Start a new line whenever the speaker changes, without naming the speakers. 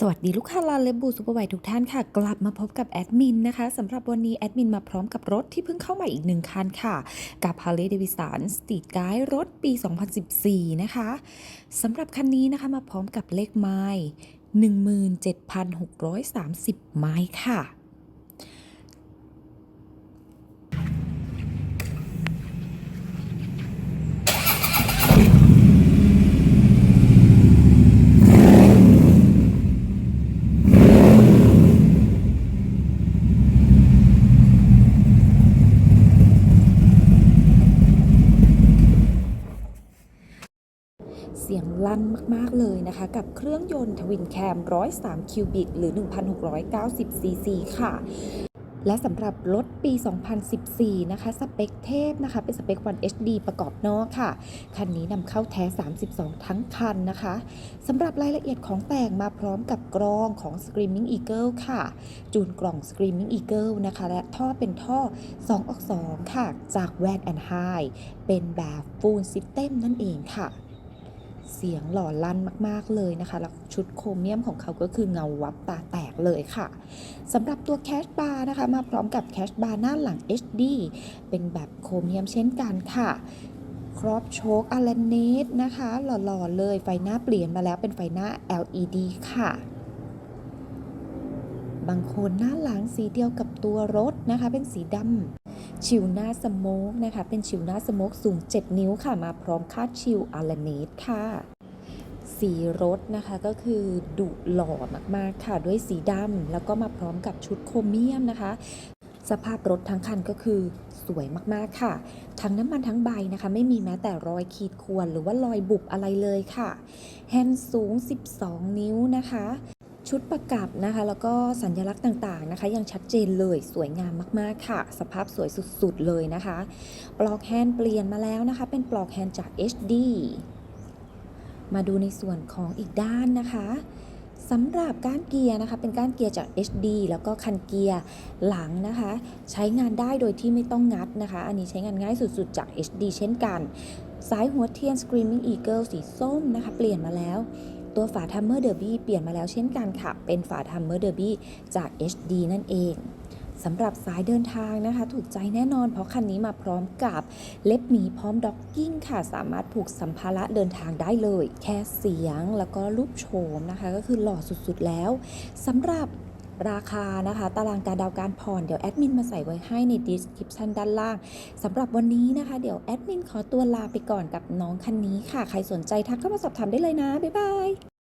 สวัสดีลูกค้าลาเลบูซูเปอร์ไวทุกท่านค่ะ กลับมาพบกับแอดมินนะคะสำหรับวันนี้แอดมินมาพร้อมกับรถที่เพิ่งเข้ามาอีกหนึ่งคันค่ะ กับ Harley Davidson Street Guide รถปี 2014 นะคะสำหรับคันนี้นะคะมาพร้อมกับเลขไม้17,630 ไม้ค่ะ เสียงลั่นมาก ๆ เลยนะคะ กับเครื่องยนต์ทวินแคม 103 คิวบิก หรือ 1,690 ซีซีค่ะ และสำหรับรถปี 2014 นะคะ สเปคเทพนะคะ เป็นสเปค One HD ประกอบนอกค่ะ คันนี้นำเข้าแท้ 32 ทั้งคันนะคะสำหรับรายละเอียดของแต่งมาพร้อมกับกรองของ Screaming Eagle ค่ะ จูนกล่อง Screaming Eagle นะคะ และท่อเป็นท่อ 2 ออก 2 ค่ะ จาก Van and High เป็นแบบ Full System นั่นเองค่ะ เสียงหล่อลั่นมากๆเลยนะคะแล้วชุดโครเมียมของเขาก็คือเงาวับตาแตกเลยค่ะสำหรับตัวแคชบาร์นะคะมาพร้อมกับแคชบาร์หน้าหลัง HD เป็นแบบโครเมียมเช่นกันค่ะครอบโชคอลเนตนะคะ หล่อๆเลยไฟหน้าเปลี่ยนมาแล้วเป็นไฟหน้า LED ค่ะ บางคนหน้าหลังสีเดียวกับตัวรถนะคะ เป็นสีดำ ชิวหน้าสโมกนะคะ เป็นชิวหน้าสโมกสูง 7 นิ้วค่ะ มาพร้อมคาดชิวอาร์เนตค่ะ สีรถนะคะก็คือดุหล่อมากๆค่ะ ด้วยสีดำแล้วก็มาพร้อมกับชุดโครเมียมนะคะสภาพรถทั้งคันก็คือสวยมากๆค่ะ ทั้งน้ำมันทั้งใบนะคะ ไม่มีแม้แต่รอยขีดข่วนหรือว่ารอยบุบอะไรเลยค่ะ แฮนด์สูง 12 นิ้วนะคะ ชุดประกับนะคะ แล้วก็สัญลักษณ์ต่างๆนะคะ ยังชัดเจนเลยสวยงามมากๆค่ะ สภาพสวยสุดๆเลยนะคะ ปลอกแฮนด์เปลี่ยนมาแล้วนะคะ เป็นปลอกแฮนด์จาก HD มาดูในส่วนของอีกด้านนะคะสำหรับก้านเกียร์นะคะ เป็นก้านเกียร์จาก HD แล้วก็คันเกียร์หลังนะคะ ใช้งานได้โดยที่ไม่ต้องงัดนะคะ อันนี้ใช้งานง่ายสุดๆ จาก HD เช่นกัน สายหัวเทียน Screaming Eagle สีส้มนะคะ เปลี่ยนมาแล้ว ตัวฝาทัมเมอร์เดอร์บี้เปลี่ยนมาแล้วเช่นกันค่ะ เป็นฝาทัมเมอร์เดอร์บี้จาก HD นั่นเองสำหรับสายเดินทางนะคะ ถูกใจแน่นอนเพราะคันนี้มาพร้อมกับเล็บหมีพร้อมด็อกกิ้งค่ะ สามารถผูกสัมภาระเดินทางได้เลย แค่เสียงแล้วก็รูปโฉมนะคะ ก็คือหล่อสุดๆแล้วสำหรับ ราคานะคะ ตารางการดาวการผ่อนเดี๋ยวแอดมินมาใส่ไว้ให้ใน description ด้านล่างสำหรับวันนี้นะคะ เดี๋ยวแอดมินขอตัวลาไปก่อนกับน้องคันนี้ค่ะ ใครสนใจทักเข้ามาสอบถามได้เลยนะ บ๊ายบาย